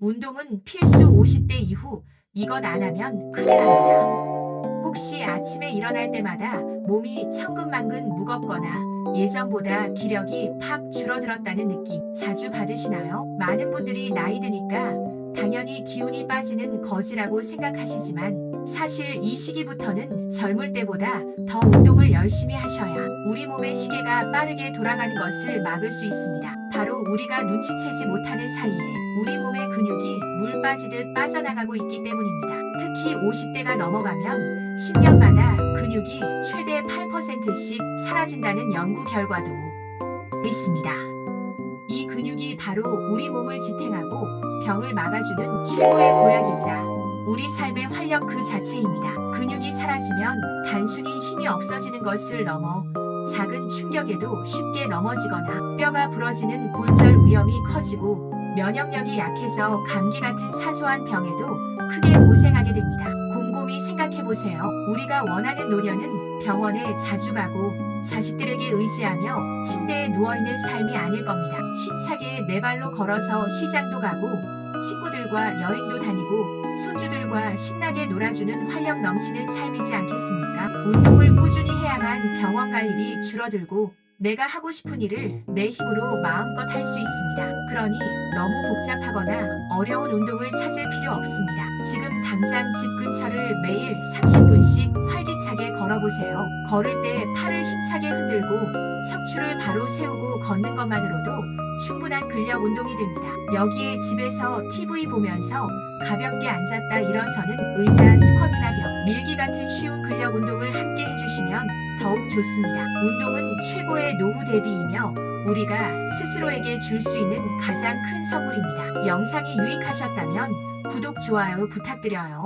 운동은 필수 50대 이후 이것 안 하면 큰일 납니다. 혹시 아침에 일어날 때마다 몸이 천근만근 무겁거나 예전보다 기력이 팍 줄어들었다는 느낌 자주 받으시나요? 많은 분들이 나이 드니까 당연히 기운이 빠지는 거지라고 생각하시지만 사실 이 시기부터는 젊을 때보다 더 운동을 열심히 하셔야 우리 몸의 시계가 빠르게 돌아가는 것을 막을 수 있습니다. 바로 우리가 눈치채지 못하는 사이에 우리 몸의 근육이 물 빠지듯 빠져나가고 있기 때문입니다. 특히 50대가 넘어가면 10년마다 근육이 최대 8%씩 사라진다는 연구 결과도 있습니다. 이 근육이 바로 우리 몸을 지탱하고 병을 막아주는 최고의 보약이자 우리 삶의 활력 그 자체입니다. 근육이 사라지면 단순히 힘이 없어지는 것을 넘어 작은 충격에도 쉽게 넘어지거나 뼈가 부러지는 골절 위험이 커지고 면역력이 약해져 감기 같은 사소한 병에도 크게 고생하게 됩니다. 곰곰이 생각해 보세요. 우리가 원하는 노년은 병원에 자주 가고 자식들에게 의지하며 침대에 누워있는 삶이 아닐 겁니다. 힘차게 네 발로 걸어서 시장도 가고 친구들과 여행도 다니고 신나게 놀아주는 활력 넘치는 삶이지 않겠습니까? 운동을 꾸준히 해야만 병원 갈 일이 줄어들고 내가 하고 싶은 일을 내 힘으로 마음껏 할 수 있습니다. 그러니 너무 복잡하거나 어려운 운동을 찾을 필요 없습니다. 지금 당장 집 근처를 매일 30분씩 활기차게 걸어보세요. 걸을 때 팔을 힘차게 흔들고 척추를 바로 세우고 걷는 것만으로도 충분한 근력 운동이 됩니다. 여기에 집에서 TV 보면서 가볍게 앉았다 일어서는 의자, 스쿼트나 벽, 밀기 같은 쉬운 근력 운동을 함께 해주시면 더욱 좋습니다. 운동은 최고의 노후 대비이며 우리가 스스로에게 줄 수 있는 가장 큰 선물입니다. 영상이 유익하셨다면 구독, 좋아요 부탁드려요.